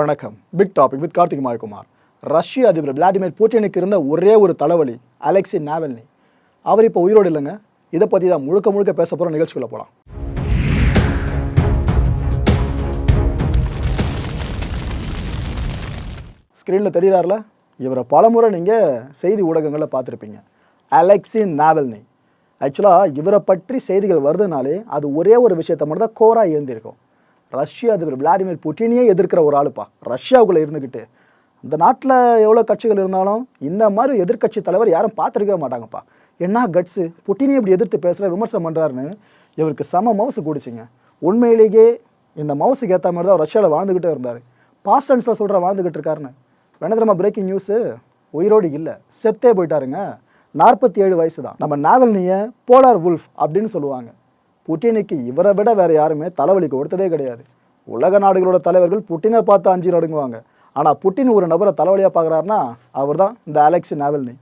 வணக்கம். Big topic with Karthik Mayakumar ரஷ்ய அதிபர் விளாடிமிர் புட்டினுக்கு இருந்த ஒரே ஒரு தலைவலி அலெக்சி நாவல்னி. அவர் இப்போ உயிரோடு இல்லைங்க. இதை பற்றி தான் முழுக்க முழுக்க பேச போகிற நிகழ்ச்சிக்குள்ளே போகலாம் ஸ்க்ரீனில் தெரிகிறார்ல இவரை பலமுறை நீங்கள் செய்தி ஊடகங்களில் பார்த்துருப்பீங்க. Alexei Navalny. ஆக்சுவலாக இவரை பற்றி செய்திகள் வருதுனாலே அது ஒரே ஒரு விஷயத்தை மட்டும் தான் கோராக ஏந்திருக்கும். ரஷ்ய அதிபர் விளாடிமிர் புட்டினையே எதிர்க்கிற ஒரு ஆளுப்பா. ரஷ்யாவுக்குள்ளே இருந்துக்கிட்டு இந்த நாட்டில் எவ்வளோ கட்சிகள் இருந்தாலும் இந்த மாதிரி எதிர்க்கட்சி தலைவர் யாரும் பார்த்துருக்கவே மாட்டாங்கப்பா. என்ன கட்ஸு? புட்டினியை இப்படி எதிர்த்து பேசுகிற விமர்சனம் பண்ணுறாருன்னு இவருக்கு செம மவுசு கூடிச்சிங்க. உண்மையிலேயே இந்த மவுசுக்கு ஏற்ற மாதிரி தான் ரஷ்யாவில் வாழ்ந்துக்கிட்டே இருந்தார். பாஸ்ட் டென்ஸில் சொல்கிற வாழ்ந்துக்கிட்டு இருக்காருன்னு வேணதிரமா பிரேக்கிங் நியூஸு உயிரோடு இல்லை. செத்தே போயிட்டாருங்க. நாற்பத்தி ஏழு வயசு தான் நம்ம நாவல்னியை போலார் வுல்ஃப் அப்படின்னு சொல்லுவாங்க. புட்டினுக்கு இவரை விட வேறு யாருமே தலைவலிக்கு கொடுத்ததே கிடையாது. உலக நாடுகளோட தலைவர்கள் புட்டினை பார்த்து அஞ்சு அடங்குவாங்க. ஆனால் புட்டின் ஒரு நபரை தலைவலியாக பார்க்குறாருன்னா அவர் தான் இந்த அலெக்ஸி நாவல்னி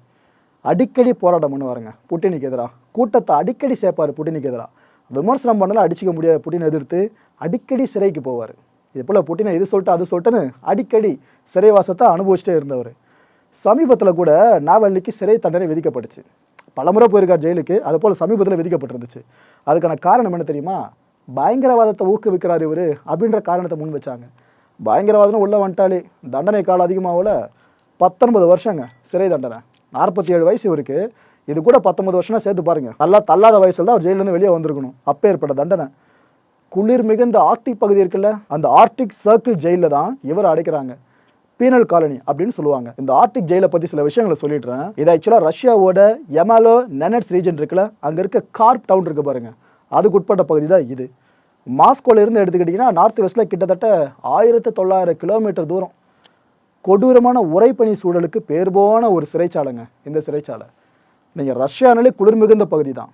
அடிக்கடி போராட்டம் பண்ணுவாருங்க புட்டினுக்கு எதிராக. கூட்டத்தை அடிக்கடி சேர்ப்பார் புட்டினுக்கு எதிராக. விமர்சனம் பண்ணலாம் அடிச்சிக்க முடியாது புட்டினை எதிர்த்து. அடிக்கடி சிறைக்கு போவார். இது போல் புட்டினை இது சொல்லிட்டு அது சொல்லிட்டுன்னு அடிக்கடி சிறைவாசத்தை அனுபவிச்சுட்டே இருந்தவர். சமீபத்தில் கூட நாவல்னிக்கு சிறை தண்டனை விதிக்கப்பட்டுச்சு. பலமுறை போயிருக்கார் ஜெயிலுக்கு அது போல் சமீபத்தில் விதிக்கப்பட்டிருந்துச்சு. அதுக்கான காரணம் என்ன தெரியுமா? பயங்கரவாதத்தை ஊக்குவிக்கிறார் இவர் அப்படின்ற காரணத்தை முன் வச்சாங்க. பயங்கரவாதம் உள்ளே வந்துட்டாலே தண்டனை காலம் அதிகமாகல பத்தொன்பது வருஷங்க சிறை தண்டனை. நாற்பத்தி ஏழு வயசு இவருக்கு. இது கூட பத்தொன்பது வருஷம்னா சேர்த்து பாருங்கள் நல்லா தள்ளாத வயசில் தான் அவர் ஜெயிலேருந்து வெளியே வந்திருக்கணும். அப்பேற்பட்ட தண்டனை. குளிர் மிகுந்த ஆர்டிக் பகுதி இருக்குல்ல அந்த ஆர்டிக் சர்க்கிள் ஜெயிலில் தான் இவர் அடைக்கிறாங்க. பீனல் காலனி அப்படின்னு சொல்லுவாங்க. இந்த ஆர்டிக் ஜெயிலை பற்றி சில விஷயங்களை சொல்லிடுறேன். இது ஆக்சுவலாக ரஷ்யாவோட எமாலோ நெனட்ஸ் ரீஜன் இருக்குல்ல அங்கே இருக்க கார்ப் டவுன் இருக்கு பாருங்க. அதுக்கு உட்பட்ட பகுதி தான் இது. மாஸ்கோல இருந்து எடுத்துக்கிட்டிங்கன்னா நார்த் வெஸ்ட்டில் கிட்டத்தட்ட ஆயிரத்து தொள்ளாயிரம் கிலோமீட்டர் தூரம். கொடூரமான உறைபனி சூழலுக்கு பேர் போன ஒரு சிறைச்சாலைங்க. இந்த சிறைச்சாலை. நீங்கள் ரஷ்யானாலே குளிர் மிகுந்த பகுதி தான்.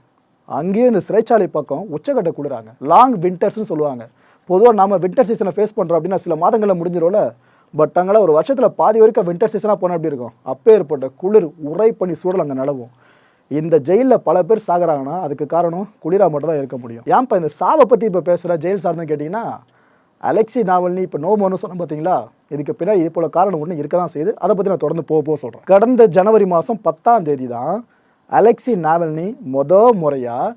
அங்கேயும் இந்த சிறைச்சாலை பக்கம் உச்சக்கட்ட குளிராங்க. லாங் வின்டர்ஸ்னு சொல்லுவாங்க. பொதுவாக நாம வின்டர் சீசனை ஃபேஸ் பண்ணுறோம் அப்படின்னா சில மாதங்களில் முடிஞ்சிடும்ல பட் அங்கெல்லாம் ஒரு வருஷத்தில் பாதி வரைக்கும் வின்டர் சீசனாக போனால் எப்படி இருக்கும்? அப்போ ஏற்பட்ட குளிர் உறைபனி சூழல் அங்கே நிலவும். இந்த ஜெயிலில் பல பேர் சாகுறாங்கன்னா அதுக்கு காரணம் குளிராக மட்டும் தான் இருக்க முடியும். ஏன்ப்பா இந்த சாவை பற்றி இப்போ பேசுகிற ஜெயில் சார்ந்து கேட்டிங்கன்னா அலெக்சி நாவல்னி இப்போ நோமோன்னு சொன்னோம் பார்த்தீங்களா இதுக்கு பின்னாடி இது போல காரணம் ஒன்று இருக்க தான் செய்யுது. அதை பற்றி நான் தொடர்ந்து போக போக சொல்கிறேன் கடந்த ஜனவரி மாதம் பத்தாம் தேதி தான் அலெக்சி நாவல்னி மொத முறையாக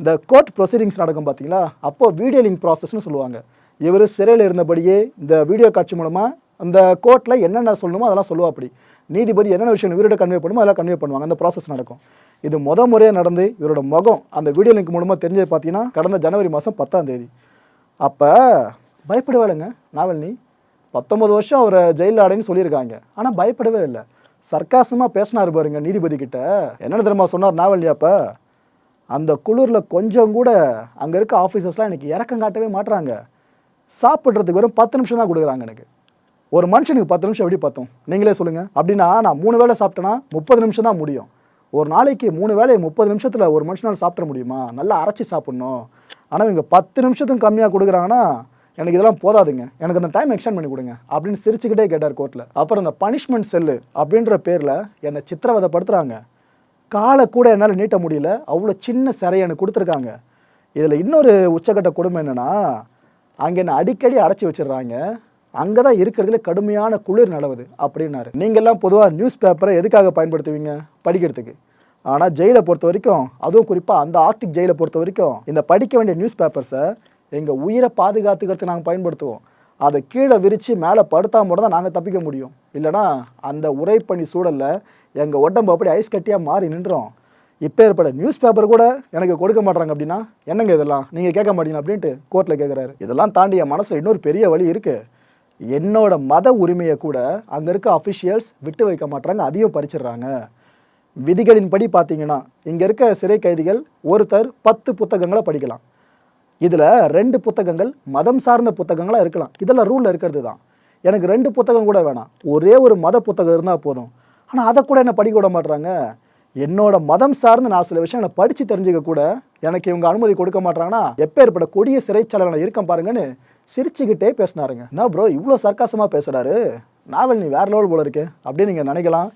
இந்த கோர்ட் ப்ரொசீடிங்ஸ் நடக்கும் பார்த்தீங்களா அப்போது வீடியோ லிங்க் ப்ராசஸ்னு சொல்லுவாங்க. இவர் சிறையில் இருந்தபடியே இந்த வீடியோ காட்சி மூலமாக அந்த கோர்ட்டில் என்னென்ன சொல்லணுமோ அதெல்லாம் சொல்லுவா அப்படி. நீதிபதி என்னென்ன விஷயம் இவரோட கன்வே பண்ணுமோ அதெல்லாம் கன்வே பண்ணுவாங்க. அந்த ப்ராசஸ் நடக்கும். இது முத முறையாக நடந்து இவரோட முகம் அந்த வீடியோ லிங்க் மூலமாக தெரிஞ்சது பார்த்தீங்கன்னா கடந்த ஜனவரி மாதம் பத்தாம் தேதி. அப்போ பயப்படுவாளுங்க நாவல்னி. பத்தொம்பது வருஷம் அவரை ஜெயிலில் ஆடைன்னு சொல்லியிருக்காங்க. ஆனால் பயப்படவே இல்லை. சர்க்காசமாக பேசினார் பாருங்க நீதிபதி கிட்ட. என்னென்ன தெரியுமா சொன்னார் நாவல்னி அப்போ? அந்த குளிரில் கொஞ்சம் கூட அங்கே இருக்க ஆஃபீஸர்ஸ்லாம் எனக்கு இறக்கம் காட்டவே மாட்டுறாங்க சாப்பிட்றதுக்கு வெறும் பத்து நிமிஷம் தான் கொடுக்குறாங்க எனக்கு. ஒரு மனுஷனுக்கு பத்து நிமிஷம் எப்படி பார்த்தோம் நீங்களே சொல்லுங்கள் அப்படின்னா நான் மூணு வேளை சாப்பிட்டேன்னா முப்பது நிமிஷம் தான் முடியும். ஒரு நாளைக்கு மூணு வேளை முப்பது நிமிஷத்தில் ஒரு மனுஷனால் சாப்பிட முடியுமா? நல்லா அரைச்சி சாப்பிட்ணும். ஆனால் இவங்க பத்து நிமிஷத்துக்கும் கம்மியாக கொடுக்குறாங்கன்னா எனக்கு இதெல்லாம் போதாதுங்க. எனக்கு அந்த டைம் எக்ஸ்டெண்ட் பண்ணி கொடுங்க. அப்படின்னு சிரிச்சுக்கிட்டே கேட்டார் கோர்ட்டில் அப்புறம் அந்த பனிஷ்மெண்ட் செல்லு அப்படின்ற பேரில் என்னை சித்திரவதைப்படுத்துகிறாங்க காலை கூட என்னால் நீட்ட முடியல. அவ்வளோ சின்ன சிறையை எனக்கு கொடுத்துருக்காங்க. இதில் இன்னொரு உச்சக்கட்ட கொடுமை என்னென்னா அங்கே என்னை அடிக்கடி அடைச்சி வச்சிடுறாங்க. அங்கே தான் இருக்கிறதுல கடுமையான குளிர் நிலவுது அப்படின்னாரு. நீங்கள்லாம் பொதுவாக நியூஸ் பேப்பரை எதுக்காக பயன்படுத்துவீங்க? படிக்கிறதுக்கு. ஆனால் ஜெயிலை பொறுத்த வரைக்கும் அதுவும் குறிப்பாக அந்த ஆர்டிக் ஜெயிலை பொறுத்த வரைக்கும் இந்த படிக்க வேண்டிய நியூஸ் பேப்பர்ஸை எங்கள் உயிரை பாதுகாத்துக்கிறதுக்கு நாங்கள் பயன்படுத்துவோம். அதை கீழே விரித்து மேலே படுத்தா மட்டும் தான் நாங்கள் தப்பிக்க முடியும். இல்லைனா அந்த உரைப்பணி சூழலில் எங்கள் உடம்பு அப்படி ஐஸ் கட்டியாக மாறி நின்றோம் இப்போ ஏற்பட நியூஸ் பேப்பர் கூட எனக்கு கொடுக்க மாட்டாங்க அப்படின்னா என்னங்க இதெல்லாம்? நீங்கள் கேட்க மாட்டீங்க அப்படின்ட்டு கோர்ட்டில் கேட்குறாரு இதெல்லாம் தாண்டி என் மனசில் இன்னொரு பெரிய வழி இருக்குது என்னோட மத உரிமையை கூட அங்கே இருக்க அஃபிஷியல்ஸ் விட்டு வைக்க மாட்டுறாங்க அதையும் பறிச்சிடுறாங்க. விதிகளின்படி பார்த்தீங்கன்னா இங்கே இருக்க சிறை கைதிகள் ஒருத்தர் பத்து புத்தகங்களை படிக்கலாம். இதில் ரெண்டு புத்தகங்கள் மதம் சார்ந்த புத்தகங்களாக இருக்கலாம். இதெல்லாம் ரூலில் இருக்கிறது தான். எனக்கு ரெண்டு புத்தகம் கூட வேணாம். ஒரே ஒரு மத புத்தகம் இருந்தால் போதும். ஆனால் அதை கூட என்ன படிக்க விட மாட்டுறாங்க என்னோட மதம் சார்ந்து நான் சில விஷயங்களை படித்து தெரிஞ்சுக்க கூட எனக்கு இவங்க அனுமதி கொடுக்க மாட்டாங்கன்னா எப்பேற்பட்ட கொடிய சிறைச்சாலை இருக்கேன் பாருங்கன்னு சிரிச்சுக்கிட்டே பேசினாருங்க. நான் ப்ரோ இவ்வளோ சர்க்காசமாக பேசுகிறாரு நாவல் நீ வேற லெவல் போல இருக்கு அப்படின்னு நீங்கள் நினைக்கலாம்.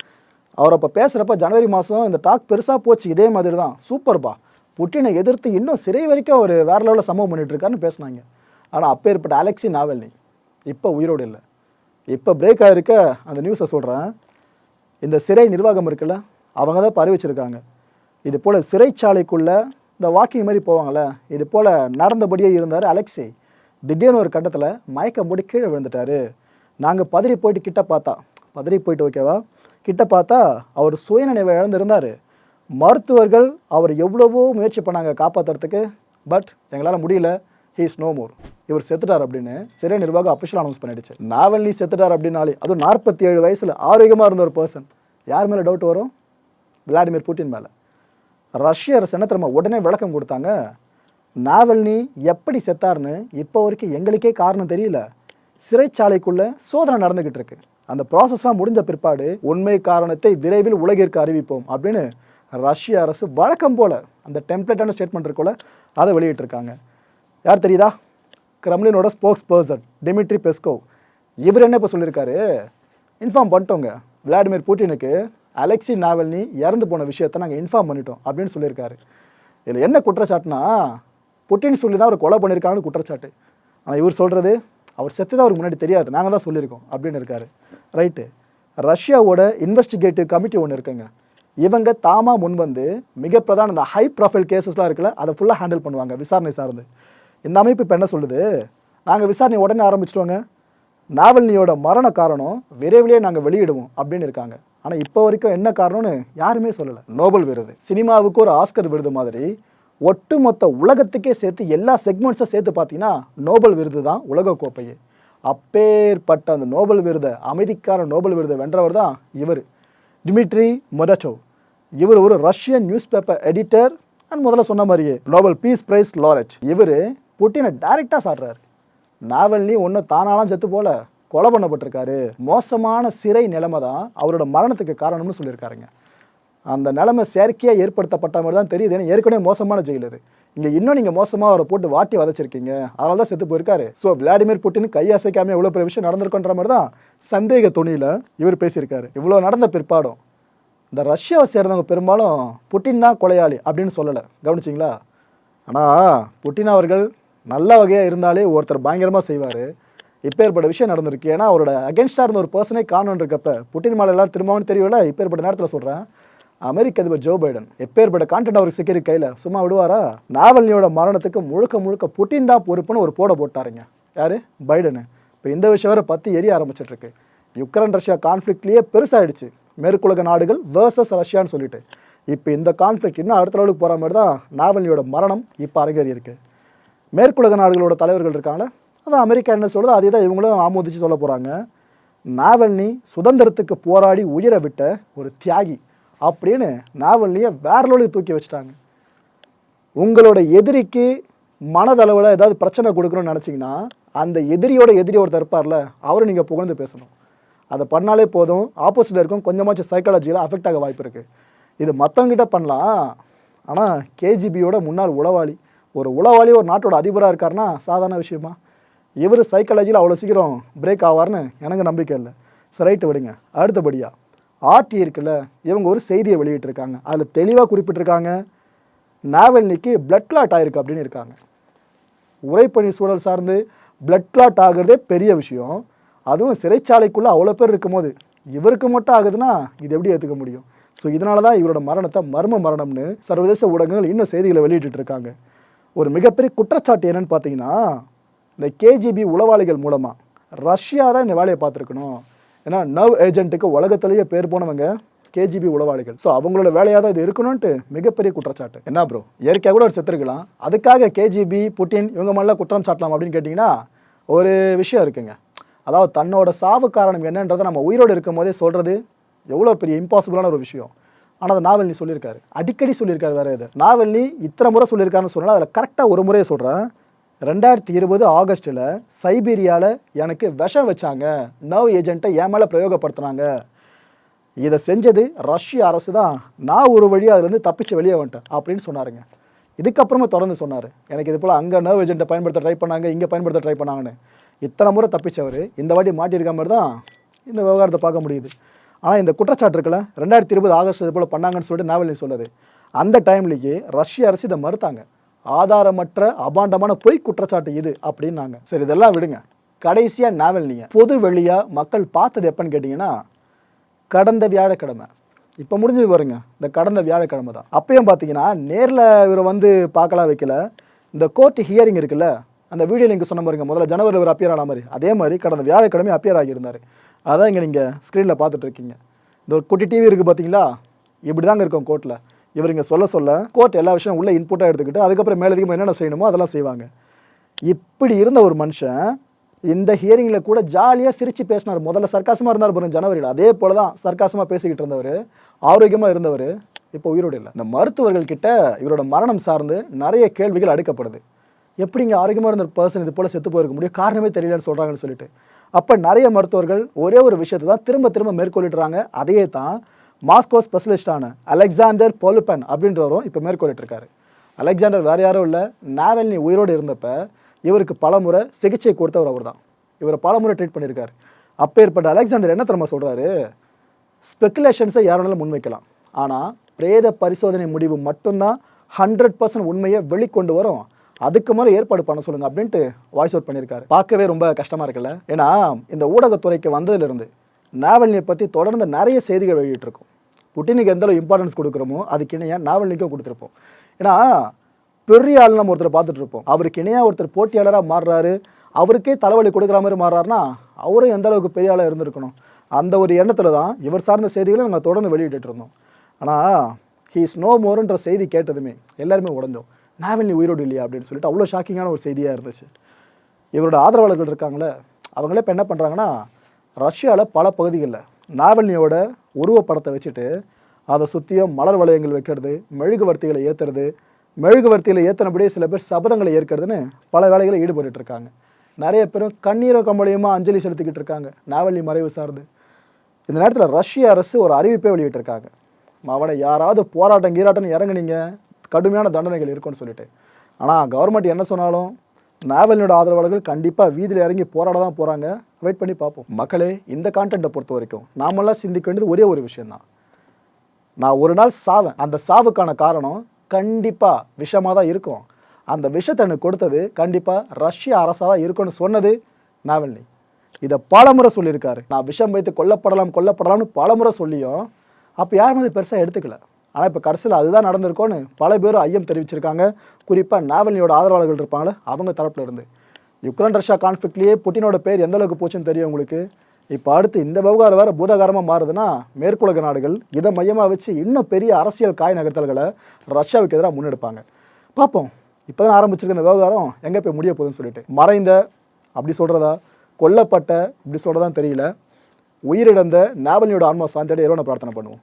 அவர் அப்போ பேசுகிறப்ப ஜனவரி மாதம் இந்த டாக் பெருசாக போச்சு இதே மாதிரி தான். சூப்பர்ப்பா புட்டினை எதிர்த்து இன்னும் சிறை வரைக்கும் அவர் வேற லெவலில் சம்பவம் பண்ணிட்டுருக்காருன்னு பேசினாங்க. ஆனால் அப்பேற்பட்ட அலெக்சி நாவல்னி இப்போ உயிரோடு இல்லை. இப்போ பிரேக் ஆகிருக்க அந்த நியூஸை சொல்கிறேன் இந்த சிறை நிர்வாகம் இருக்குல்ல அவங்க தான் இப்போ அறிவிச்சிருக்காங்க இது போல் சிறைச்சாலைக்குள்ளே இந்த வாக்கிங் மாதிரி போவாங்கள்ல இது போல் நடந்தபடியே இருந்தார் அலெக்சி திடீர்னு ஒரு கட்டத்தில் மயக்கம் போட்டு கீழே விழுந்துட்டாரு. நாங்கள் பதறி போயிட்டு கிட்ட பார்த்தா பதறி போயிட்டு ஓகேவா கிட்ட பார்த்தா அவர் சுயநினைவை இழந்திருந்தார். மருத்துவர்கள் அவர் எவ்வளவோ முயற்சி பண்ணாங்க காப்பாற்றுறதுக்கு பட் எங்களால் முடியல. ஹீ இஸ் நோ மோர் இவர் செத்துட்டார் அப்படின்னு சிறை நிர்வாகம் அஃபிஷியல் அனௌன்ஸ் பண்ணிடுச்சு. நாவல்னி செத்துட்டார் அப்படின்னாலே அதுவும் நாற்பத்தி ஏழு வயசில் ஆரோக்கியமாக இருந்த ஒரு பர்சன் யார் மேலே டவுட் வரும்? விளாடிமிர் புட்டின் மேலே. ரஷ்ய அரசு என்ன தெரியுமா உடனே விளக்கம் கொடுத்தாங்க நாவல்னி எப்படி செத்தார்னு இப்போ வரைக்கும் எங்களுக்கே காரணம் தெரியல. சிறைச்சாலைக்குள்ளே சோதனை நடந்துக்கிட்டு இருக்கு. அந்த ப்ராசஸ்லாம் முடிஞ்ச பிற்பாடு உண்மை காரணத்தை விரைவில் உலகிற்கு அறிவிப்போம் அப்படின்னு ரஷ்ய அரசு வழக்கம் போல் அந்த டெம்ப்ளேட்டான ஸ்டேட்மெண்ட் இருக்கோல அதை வெளியிட்டிருக்காங்க. யார் தெரியுதா? கிரம்லினோட ஸ்போக்ஸ் பர்சன் டிமிட்ரி பெஸ்கோவ் இவர் என்ன இப்போ சொல்லியிருக்காரு? இன்ஃபார்ம் பண்ணிட்டோங்க. விளாடிமிர் புட்டினுக்கு அலெக்சி நாவல்னி இறந்து போன விஷயத்தை நாங்கள் இன்ஃபார்ம் பண்ணிட்டோம் அப்படின்னு சொல்லியிருக்காரு. இதில் என்ன குற்றச்சாட்டுனா புட்டின் சொல்லி தான் அவர் கொலை பண்ணியிருக்காங்கன்னு குற்றச்சாட்டு. ஆனால் இவர் சொல்கிறது அவர் செத்து தான் அவருக்கு முன்னாடி தெரியாது. நாங்கள் தான் சொல்லியிருக்கோம் அப்படின்னு இருக்காரு. ரைட்டு ரஷ்யாவோட இன்வெஸ்டிகேட்டிவ் கமிட்டி ஒன்று இருக்குங்க. இவங்க தாமா முன் வந்து மிக பிரதான இந்த ஹை ப்ரொஃபைல் கேசஸ்லாம் இருக்குல்ல அதை ஃபுல்லாக ஹேண்டில் பண்ணுவாங்க விசாரணை சார்ந்து. இந்த அமைப்பு இப்போ என்ன சொல்லுது? நாங்கள் விசாரணை உடனே ஆரம்பிச்சிட்டோங்க. நாவல்னியோட மரண காரணம் விரைவிலே நாங்கள் வெளியிடுவோம் அப்படின்னு இருக்காங்க. ஆனால் இப்போ வரைக்கும் என்ன காரணம்னு யாருமே சொல்லலை. நோபல் விருது. சினிமாவுக்கு ஒரு ஆஸ்கர் விருது மாதிரி ஒட்டுமொத்த உலகத்துக்கே சேர்த்து எல்லா செக்மெண்ட்ஸை சேர்த்து பார்த்தீங்கன்னா நோபல் விருது தான் உலகக்கோப்பையே. அப்பேற்பட்ட அந்த நோபல் விருதை அமைதிக்கான நோபல் விருதை வென்றவர் தான் இவர். டிமிட்ரி மொடச்சோவ் இவர் ஒரு Russian newspaper editor and முதல்ல சொன்ன மாதிரியே நோபல் பீஸ் பிரைஸ் லாரட் இவர் புட்டினை டைரெக்டாக சாடுறாரு. நாவல்னி ஒன்றும் தானாலாம் செத்து போல கொலை பண்ணப்பட்டிருக்காரு. மோசமான சிறை நிலைமை தான் அவரோட மரணத்துக்கு காரணம்னு சொல்லியிருக்காருங்க. அந்த நிலைமை செயற்கையாக ஏற்படுத்தப்பட்ட மாதிரி தான் தெரியுது. ஏன்னா ஏற்கனவே மோசமான ஜெயில் இது. இங்கே இன்னும் நீங்கள் மோசமாக அவரை போட்டு வாட்டி வதச்சிருக்கீங்க. அதனால தான் செத்து போயிருக்காரு. ஸோ விளாடிமிர் புட்டின் கை அசைக்காமல் எவ்வளோ பெரிய விஷயம் நடந்திருக்குன்ற மாதிரி தான் சந்தேக துணியில் இவர் பேசியிருக்காரு. இவ்வளோ நடந்த பிற்பாடும் இந்த ரஷ்யாவை சேர்ந்தவங்க பெரும்பாலும் புட்டின் தான் கொலையாளி அப்படின்னு சொல்லலை. கவனிச்சிங்களா? ஆனால் புட்டின் அவர்கள் நல்ல வகையாக இருந்தாலே ஒருத்தர் பயங்கரமாக செய்வார். இப்பேற்பட்ட விஷயம் நடந்திருக்கு. ஏன்னா அவரோட அகேன்ஸ்டாக இருந்த ஒரு பர்சனே காணுன்றக்கப்ப புட்டின் மேலே எல்லாரும் திரும்பவும் தெரியல இப்பேற்பட்ட நேரத்தில் சொல்கிறேன் அமெரிக்க அதிபர் ஜோ பைடன் எப்பேற்பட்ட கான்டென்ட் அவருக்கு சிக்கிரி கையில் சும்மா விடுவாரா? நாவல்னியோட மரணத்துக்கு முழுக்க முழுக்க புட்டின் தான் பொறுப்புன்னு ஒரு போட போட்டாருங்க. யார்? பைடனு. இப்போ இந்த விஷயம் வேறு பற்றி எரிய ஆரம்பிச்சிட்ருக்கு. யுக்ரைன் ரஷ்யா கான்ஃப்ளிக்ட்லேயே பெருசாகிடுச்சு மேற்குலக நாடுகள் வேர்சஸ் ரஷ்யான்னு சொல்லிட்டு. இப்போ இந்த கான்ஃப்ளிக்ட் இன்னும் அடுத்த அளவுக்கு போகிற மாதிரி தான் நாவல்னியோட மரணம் இப்போ அரங்கேறி மேற்குலக நாடுகளோட தலைவர்கள் இருக்காங்களே அதான் அமெரிக்கா என்ன சொல்லுது? அதே தான் இவங்களும் ஆமோதிச்சு சொல்ல போகிறாங்க நாவல்னி சுதந்திரத்துக்கு போராடி உயிரை விட்ட ஒரு தியாகி அப்படின்னு நாவல்னியை வேற லெவலுக்கு தூக்கி வச்சிட்டாங்க. உங்களோட எதிரிக்கு மனதளவில் ஏதாவது பிரச்சனை கொடுக்கணும்னு நினச்சிங்கன்னா அந்த எதிரியோட எதிரி ஒருத்தர் இருப்பார்ல அவரும் நீங்கள் புகழ்ந்து பேசணும். அதை பண்ணாலே போதும். ஆப்போசிட்டில் இருக்கும் கொஞ்சமாச்சும் சைக்காலஜியில் அஃபெக்ட் ஆக வாய்ப்பு இருக்குது இது மற்றவங்கிட்ட பண்ணலாம். ஆனால் கேஜிபியோட முன்னாள் உளவாளி ஒரு உளவாளி ஒரு நாட்டோட அதிபராக இருக்காருன்னா சாதாரண விஷயமா? இவர் சைக்காலஜியில் அவ்வளோ சீக்கிரம் பிரேக் ஆவார்னு எனக்கு நம்பிக்கை இல்லை. சரி ரைட்டு விடுங்க. அடுத்தபடியாக ஆர்டி இருக்குல்ல இவங்க ஒரு செய்தியை வெளியிட்டிருக்காங்க. அதில் தெளிவாக குறிப்பிட்டிருக்காங்க நாவல்னிக்கு பிளட் கிளாட் ஆயிருக்கு அப்படின்னு இருக்காங்க. உரைப்பணி சூழல் சார்ந்து பிளட் கிளாட் ஆகுறதே பெரிய விஷயம். அதுவும் சிறைச்சாலைக்குள்ளே அவ்வளோ பேர் இருக்கும்போது இவருக்கு மட்டும் ஆகுதுன்னா இது எப்படி ஏற்றுக்க முடியும்? ஸோ இதனால தான் இவரோட மரணத்தை மர்ம மரணம்னு சர்வதேச ஊடகங்கள் இன்னும் செய்திகளை வெளியிட்டு இருக்காங்க ஒரு மிகப்பெரிய குற்றச்சாட்டு என்னன்னு பார்த்தீங்கன்னா இந்த கேஜிபி உளவாளிகள் மூலமாக ரஷ்யா தான் இந்த வேலையை பார்த்துருக்கணும். ஏன்னா நவ் ஏஜென்ட்டுக்கு உலகத்திலேயே பேர் போனவங்க கேஜிபி உளவாளிகள். ஸோ அவங்களோட வேலையாக தான் இது இருக்கணும்ன்ட்டு மிகப்பெரிய குற்றச்சாட்டு. என்ன ப்ரோ இயற்கையாக கூட ஒரு செத்துருக்கலாம். அதுக்காக கேஜிபி புட்டின் இவங்க மாதிரிலாம் குற்றம் சாட்டலாம் அப்படின்னு கேட்டிங்கன்னா ஒரு விஷயம் இருக்குங்க. அதாவது தன்னோட சாவு காரணம் என்னன்றதை நம்ம உயிரோடு இருக்கும் போதே சொல்கிறது எவ்வளோ பெரிய இம்பாசிபிளான ஒரு விஷயம். ஆனால் அதை நாவல்னி சொல்லியிருக்காரு. அடிக்கடி சொல்லியிருக்காரு வேறு இது. நாவல்னி இத்தனை முறை சொல்லியிருக்காருன்னு சொன்னால் அதில் கரெக்டாக ஒரு முறையை சொல்கிறேன் ரெண்டாயிரத்தி இருபது ஆகஸ்ட்டில் சைபீரியாவில் எனக்கு விஷம் வச்சாங்க. நவ் ஏஜென்ட்டை என் மேலே பிரயோகப்படுத்துனாங்க. இதை செஞ்சது ரஷ்ய அரசு தான். நான் ஒரு வழியாக அதுலேருந்து தப்பிச்சு வெளியே வந்துட்டேன் அப்படின்னு சொன்னாருங்க. இதுக்கப்புறமா தொடர்ந்து சொன்னார். எனக்கு இது போல் அங்கே நர்வ் ஏஜென்ட்டை பயன்படுத்த ட்ரை பண்ணாங்க இங்கே பயன்படுத்த ட்ரை பண்ணாங்கன்னு. இத்தனை முறை தப்பிச்சவர். இந்த வாட்டி மாட்டியிருக்க மாதிரி தான் இந்த விவகாரத்தை பார்க்க முடியுது. ஆனால் இந்த குற்றச்சாட்டு இருக்கல ரெண்டாயிரத்தி இருபது ஆகஸ்ட் இது போல் பண்ணாங்கன்னு சொல்லிட்டு நாவல்னி சொல்லுது. அந்த டைம்லேயே ரஷ்ய அரசு இதை மறுத்தாங்க. ஆதாரமற்ற அபாண்டமான பொய் குற்றச்சாட்டு இது அப்படின்னாங்க. சரி இதெல்லாம் விடுங்க. கடைசியாக நாவல் நீங்கள் பொது வெளியாக மக்கள் பார்த்தது எப்பன்னு கேட்டிங்கன்னா கடந்த வியாழக்கிழமை. இப்போ முடிஞ்சது பாருங்க. இந்த கடந்த வியாழக்கிழமை தான். அப்பயும் பார்த்தீங்கன்னா நேரில் இவரை வந்து பார்க்கலாம் வைக்கல. இந்த கோர்ட் ஹியரிங் இருக்குல்ல அந்த வீடியோ லிங்க் சொன்ன பாருங்க முதல்ல ஜனவரி ஒரு அப்பியர் ஆன மாதிரி. அதே மாதிரி கடந்த வியாழக்கிழமை அப்பியர் ஆகியிருந்தார். அதான் இங்கே நீங்கள் ஸ்க்ரீனில் பார்த்துட்ருக்கீங்க இந்த ஒரு குட்டி டிவி இருக்குது பார்த்தீங்களா இப்படி தாங்க இருக்கும் கோர்ட்டில் இவர் இங்கே சொல்ல சொல்ல கோர்ட் எல்லா விஷயம் உள்ளே இன்புட்டாக எடுத்துக்கிட்டு அதுக்கப்புறம் மேலதிகமாக என்னென்ன செய்யணுமோ அதெல்லாம் செய்வாங்க. இப்படி இருந்த ஒரு மனுஷன் இந்த ஹியரிங்கில் கூட ஜாலியாக சிரித்து பேசினார். முதல்ல சர்க்காசமாக இருந்தார் பாருங்க ஜனவரியில். அதே போல தான் சர்க்காசமாக பேசிக்கிட்டு இருந்தவர். ஆரோக்கியமாக இருந்தவர். இப்போ உயிரோடு இல்லை. இந்த மருத்துவர்கள்கிட்ட இவரோட மரணம் சார்ந்து நிறைய கேள்விகள் அடுக்கப்படுது. எப்படி இங்கே ஆரோக்கியமாக இருந்த பர்சன் இது போல் செத்து போயிருக்க முடியும்? காரணமே தெரியலன்னு சொல்கிறாங்கன்னு சொல்லிட்டு. அப்போ நிறைய மருத்துவர்கள் ஒரே ஒரு விஷயத்தை தான் திரும்ப திரும்ப மேற்கொள்ளிட்டுறாங்க அதையே தான் மாஸ்கோ ஸ்பெஷலிஸ்டான அலெக்சாண்டர் பொலுப்பன் அப்படின்றவரும் இப்போ மேற்கொள்ளிட்டுருக்காரு அலெக்சாண்டர் வேறு யாரும் இல்லை நாவல்னி உயிரோடு இருந்தப்ப இவருக்கு பலமுறை சிகிச்சை கொடுத்தவர் அவர் தான் இவரை பலமுறை ட்ரீட் பண்ணியிருக்காரு. அப்பேற்பட்ட அலெக்சாண்டர் என்ன தெரியுமா சொல்கிறாரு ஸ்பெக்குலேஷன்ஸை யாருனாலும் முன்வைக்கலாம். ஆனால் பிரேத பரிசோதனை முடிவு மட்டும்தான் ஹண்ட்ரட் பர்சன்ட் உண்மையை வெளிக்கொண்டு வரும். அதுக்கு மேலே ஏற்பாடு பண்ண சொல்லுங்க அப்படின்ட்டு வாய்ஸ் அவுட் பண்ணியிருக்காரு. பார்க்கவே ரொம்ப கஷ்டமாக இருக்குல்ல? ஏன்னா இந்த ஊடகத்துறைக்கு வந்ததுலேருந்து நாவல்னியை பற்றி தொடர்ந்து நிறைய செய்திகள் வெளியிட்டிருக்கோம். புட்டினுக்கு எந்த அளவு இம்பார்ட்டன்ஸ் கொடுக்குறோமோ அதுக்கு இணையாக நாவல்னிக்கும் கொடுத்துருப்போம். ஏன்னா பெரிய ஆள் நம்ம ஒருத்தர் பார்த்துட்டு இருப்போம் அவருக்கு இணையாக ஒருத்தர் போட்டியாளராக மாறுறாரு அவருக்கே தலைவலி கொடுக்குற மாதிரி மாறுறாருன்னா அவரும் எந்த அளவுக்கு பெரிய ஆளாக இருந்திருக்கணும்? அந்த ஒரு எண்ணத்தில் தான் இவர் சார்ந்த செய்திகளை நாங்கள் தொடர்ந்து வெளியிட்டு இருந்தோம். ஆனால் ஹீஸ் நோ மோர்ன்ற செய்தி கேட்டதுமே எல்லாருமே உடஞ்சோம். நாவல்னி உயிரோடு இல்லையா அப்படின்னு சொல்லிட்டு அவ்வளோ ஷாக்கிங்கான ஒரு செய்தியாக இருந்துச்சு. இவரோட ஆதரவாளர்கள் இருக்காங்களே அவங்களே இப்போ என்ன பண்ணுறாங்கன்னா ரஷ்யாவில் பல பகுதிகளில் நாவல்னியோட உருவப்படத்தை வச்சுட்டு அதை சுற்றியும் மலர் வளையங்கள் வைக்கிறது மெழுகுவர்த்திகளை ஏற்றுறது மெழுகுவர்த்தியில் ஏற்றினபடியே சில பேர் சபதங்களை ஏற்கிறதுன்னு பல வேலைகளை ஈடுபட்டு இருக்காங்க. நிறைய பேரும் கண்ணீரோ கம்பளியுமாக அஞ்சலி செலுத்திக்கிட்டு இருக்காங்க நாவல்னி மறைவு சார்ந்து. இந்த நேரத்தில் ரஷ்ய அரசு ஒரு அறிவிப்பை வெளியிட்டிருக்காங்க. அவனை யாராவது போராட்டம் கீராட்டம்னு இறங்குனீங்க கடுமையான தண்டனைகள் இருக்கும்னு சொல்லிட்டு. ஆனால் கவர்மெண்ட் என்ன சொன்னாலும் நாவலினோட ஆதரவாளர்கள் கண்டிப்பாக வீதியில் இறங்கி போராட தான் போகிறாங்க வெயிட் பண்ணி பார்ப்போம். மக்களே இந்த கான்டென்ட்டை பொறுத்த வரைக்கும் நாமெல்லாம் சிந்திக்க வேண்டியது ஒரே ஒரு விஷயந்தான் நான் ஒரு நாள் சாவேன். அந்த சாவுக்கான காரணம் கண்டிப்பாக விஷமாக தான் இருக்கும். அந்த விஷத்தை எனக்கு கொடுத்தது கண்டிப்பாக ரஷ்ய அரசாக தான் இருக்கும்னு சொன்னது நாவல்னி இதை பலமுறை சொல்லியிருக்காரு. நான் விஷம் வைத்து கொல்லப்படலாம் கொல்லப்படலாம்னு பலமுறை சொல்லியும் அப்போ யாரும் அதை பெருசாக எடுத்துக்கல? ஆனால் இப்போ கடைசியில் அதுதான் நடந்திருக்கோன்னு பல பேரும் ஐயம் தெரிவிச்சிருக்காங்க. குறிப்பாக நாவலினியோட ஆதரவாளர்கள் இருப்பாங்களே அவங்க தரப்பில் இருந்து. யுக்ரைன் ரஷ்யா கான்ஃப்ளிக்ட்லேயே புட்டினோட பேர் எந்த அளவுக்கு போச்சுன்னு தெரியும் உங்களுக்கு? இப்போ அடுத்து இந்த விவகாரம் வேறு பூதாகாரமாக மாறுதுன்னா மேற்குலக நாடுகள் இதை மையமாக வச்சு இன்னும் பெரிய அரசியல் காய் நகர்த்தல்களை ரஷ்யாவுக்கு எதிராக முன்னெடுப்பாங்க. பார்ப்போம் இப்போ தான் ஆரம்பிச்சிருக்க இந்த விவகாரம் எங்கே போய் முடிய போகுதுன்னு சொல்லிட்டு. மறைந்த அப்படி சொல்கிறதா கொல்லப்பட்ட இப்படி சொல்கிறதான் தெரியல. உயிரிழந்த நாவலியோட ஆன்மா சாந்தியோட இறைவனை பிரார்த்தனை பண்ணுவோம்.